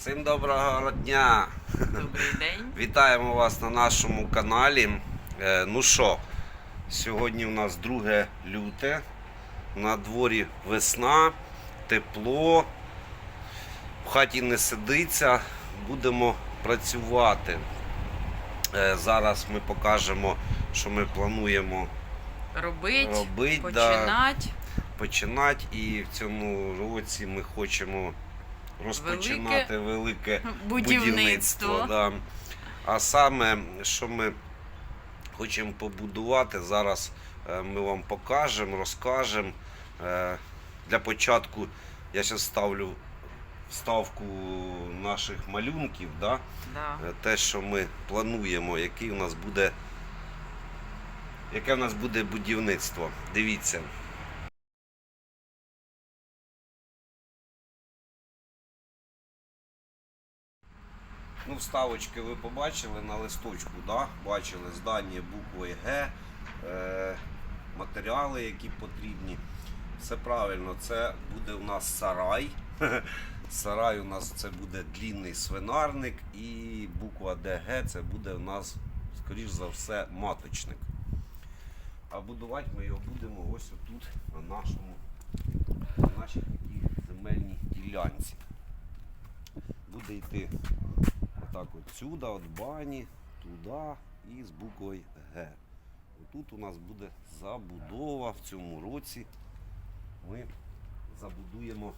Всім доброго дня! Добрий день. Вітаємо вас на нашому каналі. Е, Ну що, сьогодні у нас 2 люте. На дворі весна, тепло, в хаті не сидиться, будемо працювати. Е, Зараз ми покажемо, що ми плануємо Робить, Робить, да. починати. І в цьому році ми хочемо розпочинати велике, Будівництво. будівництво. Да. А саме, що ми хочемо побудувати, зараз е, ми вам покажемо, розкажемо. Е, Для початку я зараз ставлю вставку наших малюнків, да? Да. Е, те, що ми плануємо, який у нас буде, яке у нас буде будівництво. Дивіться. Ну, вставочки ви побачили на листочку, да? бачили здання буквою Г, е, матеріали, які потрібні. Все правильно, це буде у нас сарай. Сарай у нас це буде длінний свинарник і буква ДГ це буде у нас, скоріш за все, маточник. А будувати ми його будемо ось отут, на нашому, на нашій земельній ділянці. Буде йти отак от сюди, от бані, туди і з буквою Г. Тут у нас буде забудова в цьому році. Ми забудуємо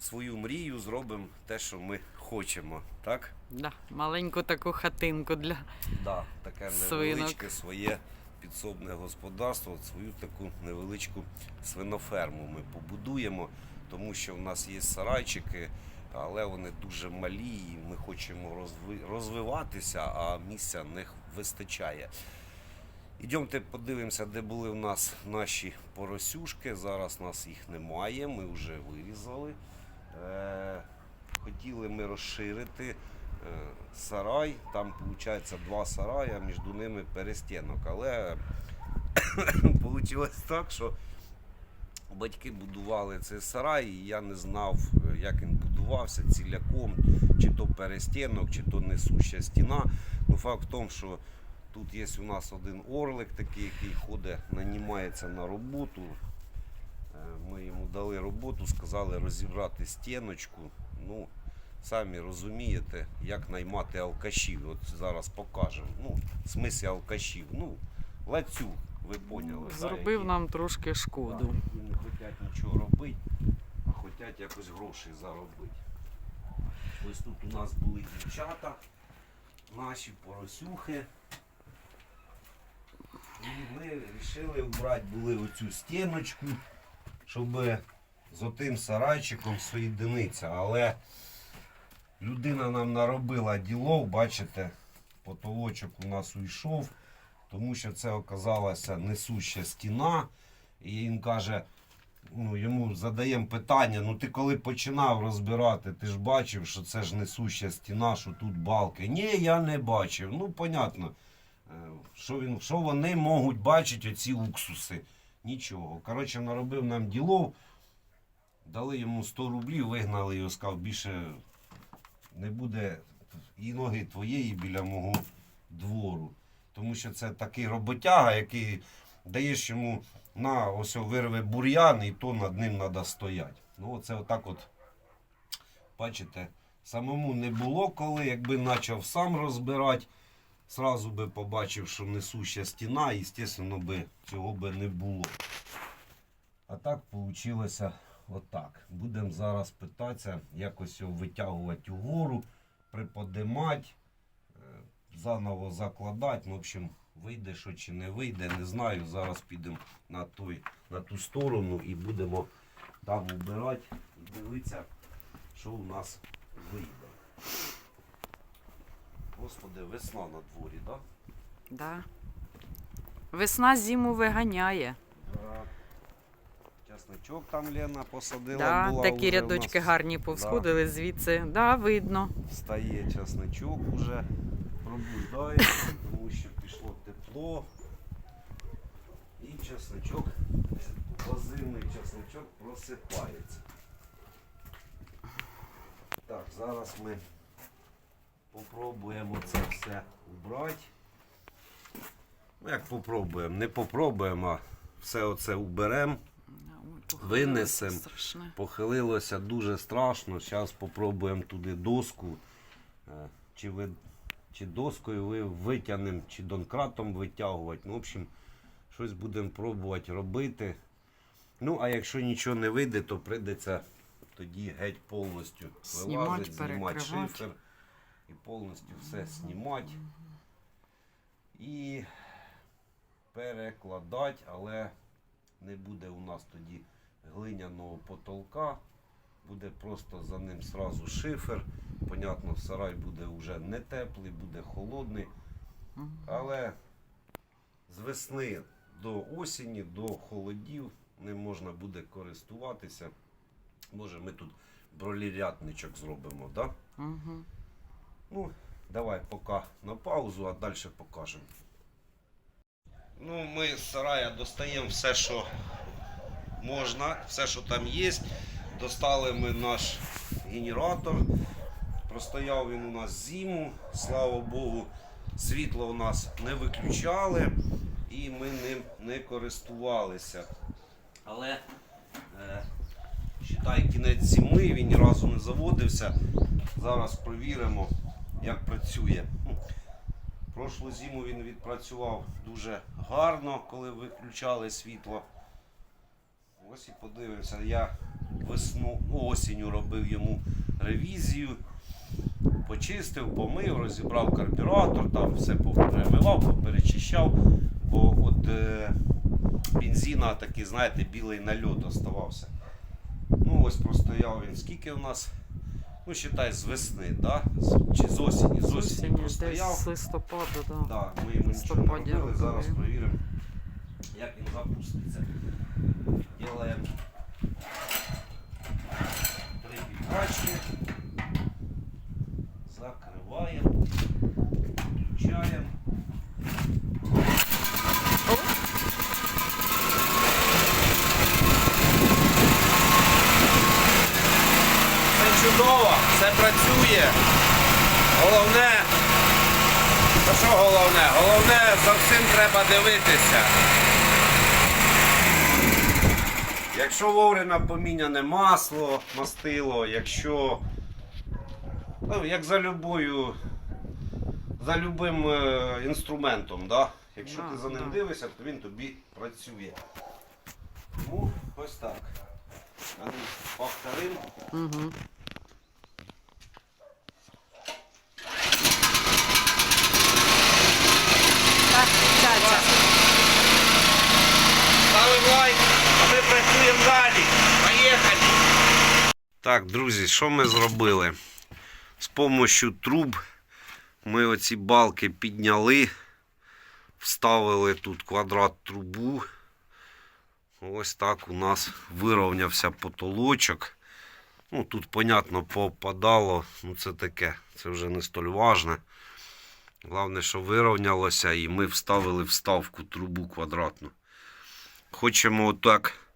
свою мрію, зробимо те, що ми хочемо. Так? Да. Маленьку таку хатинку для. Да, таке Свинок. невеличке своє підсобне господарство, свою таку невеличку свиноферму ми побудуємо, тому що в нас є сарайчики, але вони дуже малі, і ми хочемо розви- розвиватися, а місця не вистачає. Ідемте подивимося, де були в нас наші поросюшки. Зараз нас їх немає, ми вже вирізали. Е, хотіли ми розширити е, сарай. Там виходить два сарая, між ними перестінок. Але вийшло так, що батьки будували цей сарай, і я не знав, як він будувався ціляком, чи то перестінок, чи то несуща стіна. Ну, факт в тому, що тут є у нас один орлик такий, який ходить, нанімається на роботу. Е, Ми йому дали роботу, сказали розібрати стіночку. Ну, самі розумієте, як наймати алкашів. От зараз покажемо. Ну, в смислі алкашів. Ну, лацюг, ви поняли. да, Зробив які- нам трошки да, шкоду. які не хочуть нічого робити, а хочуть якось грошей заробити. Ось тут у нас були дівчата, наші поросюхи. І ми вирішили вбрати були оцю стіночку, щоб з отим сарайчиком соєдинитися. Але людина нам наробила ділов, бачите, потолочок у нас уйшов, тому що це оказалася несуща стіна. І він каже, ну, йому задаємо питання, ну ти коли починав розбирати, ти ж бачив, що це ж несуща стіна, що тут балки. Ні, я не бачив. Ну, понятно. Е, Що, він, що вони можуть бачити, оці уксуси? Нічого. Коротше, наробив нам ділов, дали йому 100 рублів, вигнали його, сказав, більше не буде і ноги твоєї біля мого двору. Тому що це такий роботяга, який даєш йому на ось вирве бур'ян, і то над ним треба стояти. Ну, оце отак от, бачите, самому не було коли, якби почав сам розбирати, сразу би побачив, що несуща стіна, і, звісно, би цього би не було. А так вийшло отак. Будемо зараз питатися, якось його витягувати угору, приподимати, заново закладати. Ну, в общем, вийде що чи не вийде, не знаю. Зараз підемо на, той, на ту сторону і будемо там убирати дивитися, що у нас вийде. Господи, весна на дворі, так? Да. Весна зиму виганяє. Да? Часничок там Лена посадила. Да, була такі рядочки нас. гарні повсходили звідси. Да, видно. Стає часничок уже, пробуждається, тому що пішло тепло. І часничок, озимий часничок просипається. Так, зараз ми попробуємо це все убрати. Ну, як попробуємо? Не попробуємо, а все оце уберемо. Похилилося Страшне. Похилилося дуже страшно. Зараз спробуємо туди доску. Е, Чи, ви, чи доскою ви витягнемо, чи донкратом витягувати. Ну, в общем, щось будемо пробувати робити. Ну, а якщо нічого не вийде, то прийдеться тоді геть повністю вилазити, знімати шифер і повністю все знімати. І перекладати, але не буде у нас тоді глиняного потолка. Буде просто за ним сразу шифер. Понятно, сарай буде вже не теплий, буде холодний. Але з весни до осені, до холодів не можна буде користуватися. Може ми тут бролірятничок зробимо, так? Да? Мгм. Ну, давай поки на паузу, а далі покажемо. Ну, ми з сарая достаємо все, що можна, все, що там є. Достали ми наш генератор. Простояв він у нас зиму, слава Богу, світло у нас не виключали і ми ним не користувалися. Але е, считай, кінець зими, він ні разу не заводився. Зараз провіримо, як працює. Прошлу зиму він відпрацював дуже гарно, коли виключали світло. Ось і подивимося. Я весну осінню робив йому ревізію. Почистив, помив, розібрав карбюратор, там все поперемивав, поперечищав, бо от е, бензина такий, знаєте, білий нальот оставався. Ну ось простояв він. Скільки у нас? Ну, считай, з весни, да? З- чи з осені, з осені простояв. з листопаду, да. Да, ми йому нічого не робили. Зараз робили. перевіримо, як він запуститься. Головне, та що головне? Головне за всім треба дивитися. Якщо вовремя поміняне масло, мастило, якщо. Ну, як за любою. За любим е, інструментом, да? якщо ти за ним дивишся, то він тобі працює. Тому ось так. А ну, повторим. Угу. Так, цяця. Ставимо лайк, а ми працюємо далі. Поїхали. Так, друзі, що ми зробили? З допомогою труб ми оці балки підняли, вставили тут квадрат трубу. Ось так у нас вирівнявся потолочок. Ну, тут, понятно, попадало. Ну, це таке, це вже не столь важне. Головне, що вирівнялося і ми вставили вставку трубу квадратну. Хочемо отак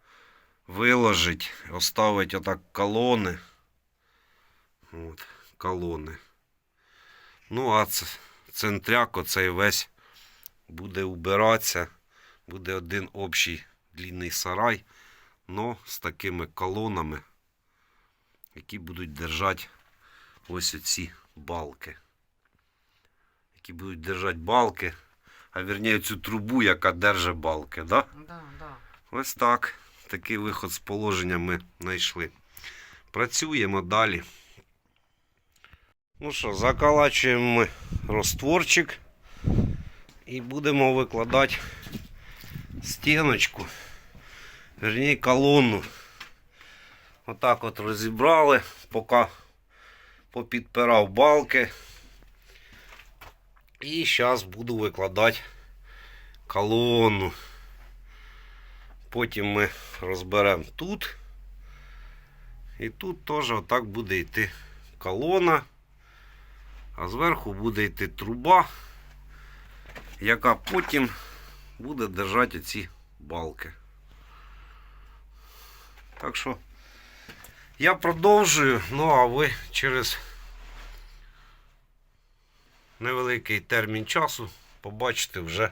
виложити, оставити отак колони. От, колони. Ну, а центряк оцей весь буде убиратися. Буде один общий длинний сарай, но з такими колонами, які будуть держати ось оці балки. Які будуть держати балки, а вірніше цю трубу, яка держить балки. Да? Да, да. Ось так. Такий виход з положення ми знайшли. Працюємо далі. Ну що, заколачуємо ми розтворчик і будемо викладати стіночку. Верні колонну. Отак от розібрали, поки попідпирав балки. І зараз буду викладати колонну. Потім ми розберемо тут. І тут теж отак буде йти колона. А зверху буде йти труба, яка потім буде держати ці балки. Так що, Я продовжую, ну а ви через невеликий термін часу побачите вже,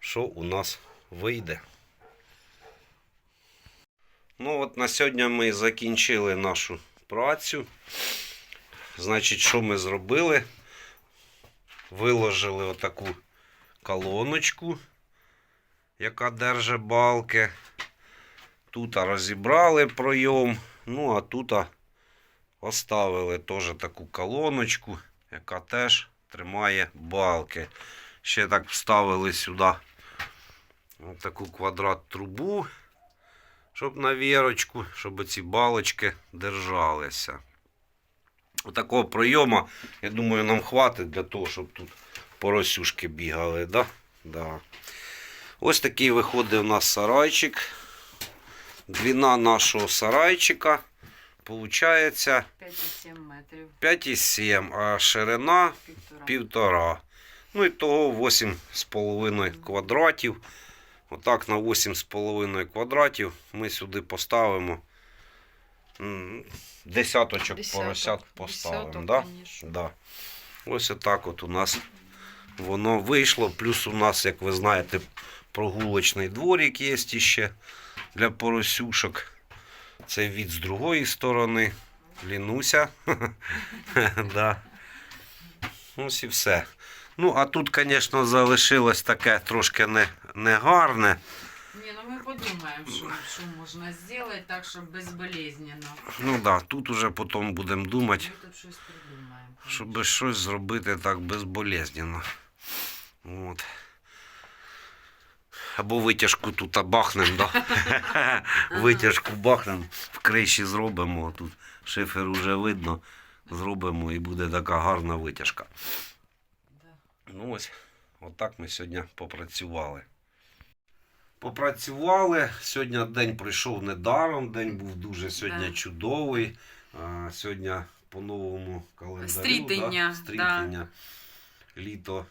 що у нас вийде. Ну от на сьогодні ми закінчили нашу працю. Значить, що ми зробили? Виложили отаку колоночку, яка держить балки. Тут розібрали пройом. Ну, а тут оставили теж таку колоночку, яка теж тримає балки. Ще так вставили сюди таку квадрат трубу, щоб на вірочку, щоб ці балочки держалися. Отакого прийому, я думаю, нам хватить для того, щоб тут поросюшки бігали. Да? Да. Ось такий виходить у нас сарайчик. Длина нашого сарайчика получається 5,7 метрів. 5,7, а ширина Півтора. півтора. Ну і того 8,5 квадратів. Отак на 8,5 квадратів ми сюди поставимо десяточок Десяток. поросят поставимо. Десяток, Да? конечно. Да. Ось отак от у нас воно вийшло. Плюс у нас, як ви знаєте, прогулочний дворик є ще для поросюшок. Це від з другої сторони. Лінуся. да. Ось і все. Ну, а тут, звісно, залишилось таке трошки не, негарне. Не, ну мы подумаем, что, что можно сделать так, чтобы безболезненно. Ну так, да, тут уже потім будемо думати. Мы тут щось придумаем. щоб щось зробити так безболезненно. От. Або витяжку тут бахнем, да? витяжку бахнем, в криші зробимо. Тут шифер уже видно. Зробимо і буде така гарна витяжка. Да. Ну ось, отак ми сьогодні попрацювали. Попрацювали. Сьогодні день пройшов недаром. День був дуже сьогодні Да. чудовий. А, сьогодні по новому календарю. Стрітення, Да? Стрітення. Літо.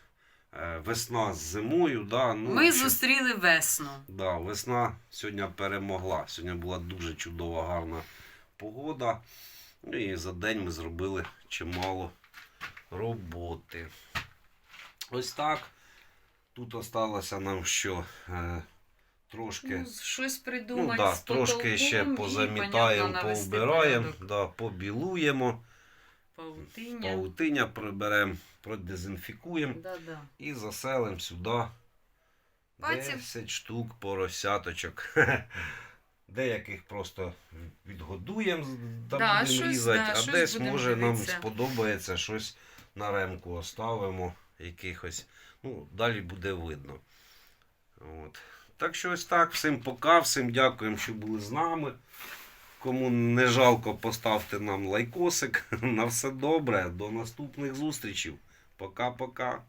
Е, Весна з зимою. Да? Ну, Ми що- зустріли весну. Да, весна сьогодні перемогла. Сьогодні була дуже чудова, гарна погода. Ну і за день ми зробили чимало роботи. Ось так. Тут осталося нам що е, трошки. Ну, щось Ну, да, трошки ще позамітаємо, поубираємо, да, побілуємо, Паутиня. паутиня приберемо, продезінфікуємо Да, да. і заселимо сюди Бачив? 10 штук поросяточок. Деяких просто відгодуємо та Да, будемо щось, різати, да, а десь може нам сподобається щось на ремку оставимо якихось. Ну, далі буде видно. От. Так що ось так. Всім пока, всім дякуємо, що були з нами. Кому не жалко, поставте нам лайкосик. На все добре. До наступних зустрічей. Пока-пока.